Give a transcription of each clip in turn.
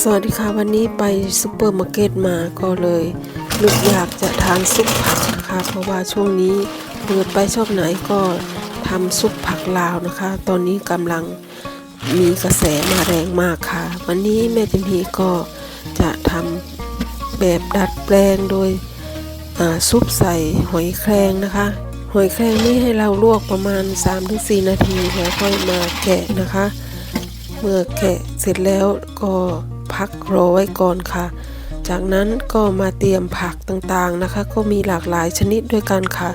สวัสดีค่ะวันนี้ไปซูเปอร์มาร์เก็ตมาก็เลยนึกอยากจะทานซุปผักนะคะเพราะว่าช่วงนี้เปิดไปชอบไหนก็ทำซุปผักลาวนะคะ ตอนนี้กำลังมีกระแสมาแรงมากค่ะ วันนี้แม่จันทีก็จะทำแบบดัดแปลงโดยซุปใส่หอยแครงนะคะ หอยแครงนี่ให้เราลวกประมาณ 3-4 นาทีแล้วค่อยมาแกะนะคะ เมื่อแกะเสร็จแล้วก็ พักรอไว้ก่อนค่ะ จากนั้นก็มาเตรียมผักต่างๆนะคะ ก็มีหลากหลายชนิดด้วยกันค่ะ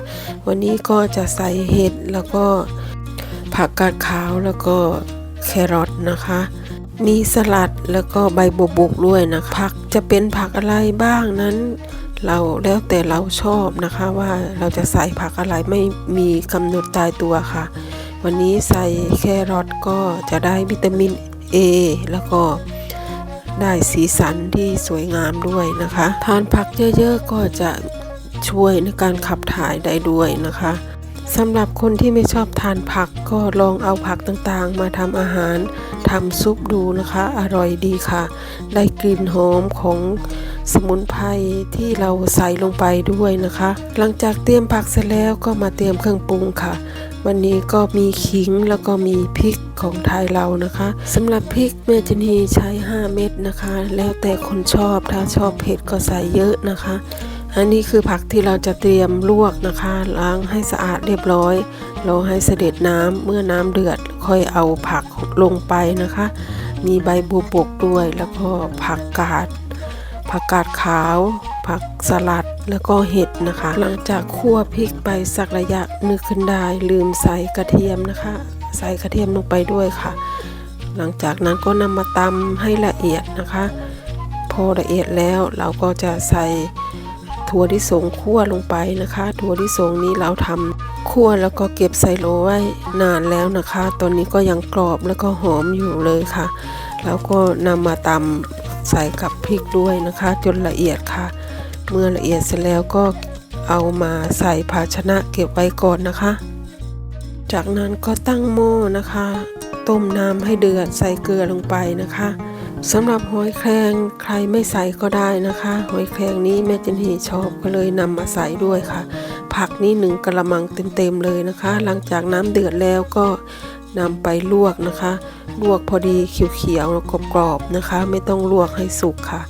วันนี้ก็จะใส่เห็ดแล้วก็ผักกาดขาวแล้วก็แครอทนะคะ มีสลัดแล้วก็ใบบัวบกด้วยนะคะผักจะเป็นผักอะไรบ้างนั้นเราแล้วแต่เราชอบนะคะว่าเราจะใส่ผักอะไรไม่มีกำหนดตายตัวค่ะ วันนี้ใส่แครอทก็จะได้วิตามิน A แล้วก็ ได้สีสันที่สวยงามด้วยนะคะ ทานผักเยอะๆก็จะช่วยในการขับถ่ายได้ด้วยนะคะสำหรับคนที่ไม่ชอบทานผักก็ลองเอาผักต่างๆ มาทำอาหารทำซุปดูนะคะ อร่อยดีค่ะ ได้กลิ่นหอมของ สมุนไพรที่เราใส่ลงไปด้วยนะคะ หลังจากเตรียมผักเสร็จแล้วก็มาเตรียมเครื่องปรุงค่ะ วันนี้ก็มีขิงแล้วก็มีพริกของไทยเรานะคะสำหรับพริกแม่จันีใช้ 5 เม็ดนะคะ แล้วแต่คนชอบถ้าชอบเผ็ดก็ใส่เยอะนะคะ อันนี้คือผักที่เราจะเตรียมลวกนะคะ ล้างให้สะอาดเรียบร้อยรอให้เสด็จน้ำเมื่อน้ำเดือดค่อยเอาผักลงไปนะคะ มีใบบัวบกด้วยแล้วก็ผักกาด ผักกาดขาว ผักสลัดแล้วก็เห็ดนะคะ หลังจากคั่วพริกไปสักระยะนึกขึ้นได้ลืมใส่กระเทียมนะคะ ใส่กระเทียมลงไปด้วยค่ะ หลังจากนั้นก็นำมาตำให้ละเอียดนะคะ พอละเอียดแล้วเราก็จะใส่ถั่วที่สงคั่วลงไปนะคะ ถั่วที่สงนี้เราทำคั่วแล้วก็เก็บใส่โหลไว้นานแล้วนะคะ ตอนนี้ก็ยังกรอบแล้วก็หอมอยู่เลยค่ะ แล้วก็นำมาตำ ใส่กับพริกด้วยนะคะ จนละเอียดค่ะ เมื่อละเอียดเสร็จแล้วก็เอามาใส่ภาชนะเก็บไว้ก่อนนะคะ จากนั้นก็ตั้งหม้อนะคะ ต้มน้ำให้เดือดใส่เกลือลงไปนะคะสำหรับหอยแครงใครไม่ใส่ก็ได้นะคะ หอยแครงนี้แม่จันทีชอบก็เลยนำมาใส่ด้วยค่ะ ผักนี้หนึ่งกระมังเต็มๆเลยนะคะ หลังจากน้ำเดือดแล้วก็ นำไปลวกนะคะ ลวกพอดีเขียวๆแล้วกรอบๆนะคะ ไม่ต้องลวกให้สุกค่ะ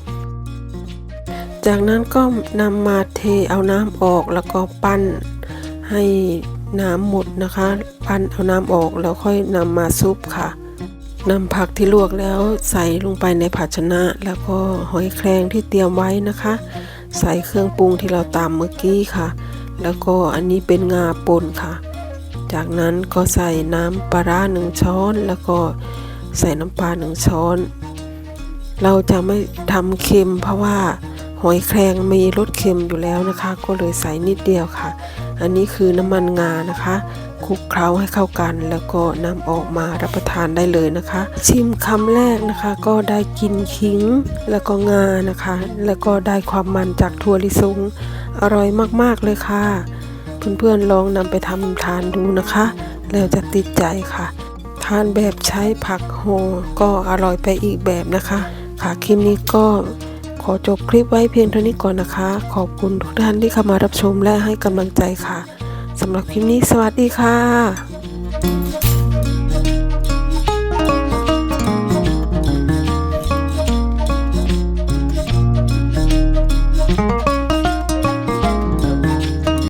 จากนั้นก็นำมาเทเอาน้ำออกแล้วก็ปั้นให้น้ำหมดนะคะ ปั้นเอาน้ำออกแล้วค่อยนำมาซุปค่ะนำผักที่ลวกแล้วใส่ลงไปในภาชนะ แล้วก็หอยแครงที่เตรียมไว้นะคะ ใส่เครื่องปรุงที่เราตามเมื่อกี้ค่ะ แล้วก็อันนี้เป็นงาป่นค่ะ จากนั้นก็ใส่น้ำปลาร้าหนึ่งช้อน แล้วก็ใส่น้ำปลาหนึ่งช้อน เราจะไม่ทำเค็มเพราะว่าหอยแครงมีรสเค็มอยู่แล้วนะคะ ก็เลยใส่นิดเดียวค่ะ อันนี้คือน้ำมันงานะคะคลุกเคล้าให้เข้ากันแล้วก็นำออกมารับประทานได้เลยนะคะ ชิมคำแรกนะคะก็ได้กินขิงแล้วก็งานะคะ แล้วก็ได้ความมันจากถั่วลิสงอร่อยมากๆเลยค่ะ เพื่อนๆลองนำไปทำทานดูนะคะ แล้วจะติดใจค่ะ ทานแบบใช้ผักโฮก็อร่อยไปอีกแบบนะคะ ค่ะคลิปนี้ก็ขอจบคลิปไว้เพียงเท่านี้ก่อนนะคะ ขอบคุณทุกท่านที่เข้ามารับชมและให้กำลังใจค่ะสำหรับคลิปนี้สวัสดีค่ะ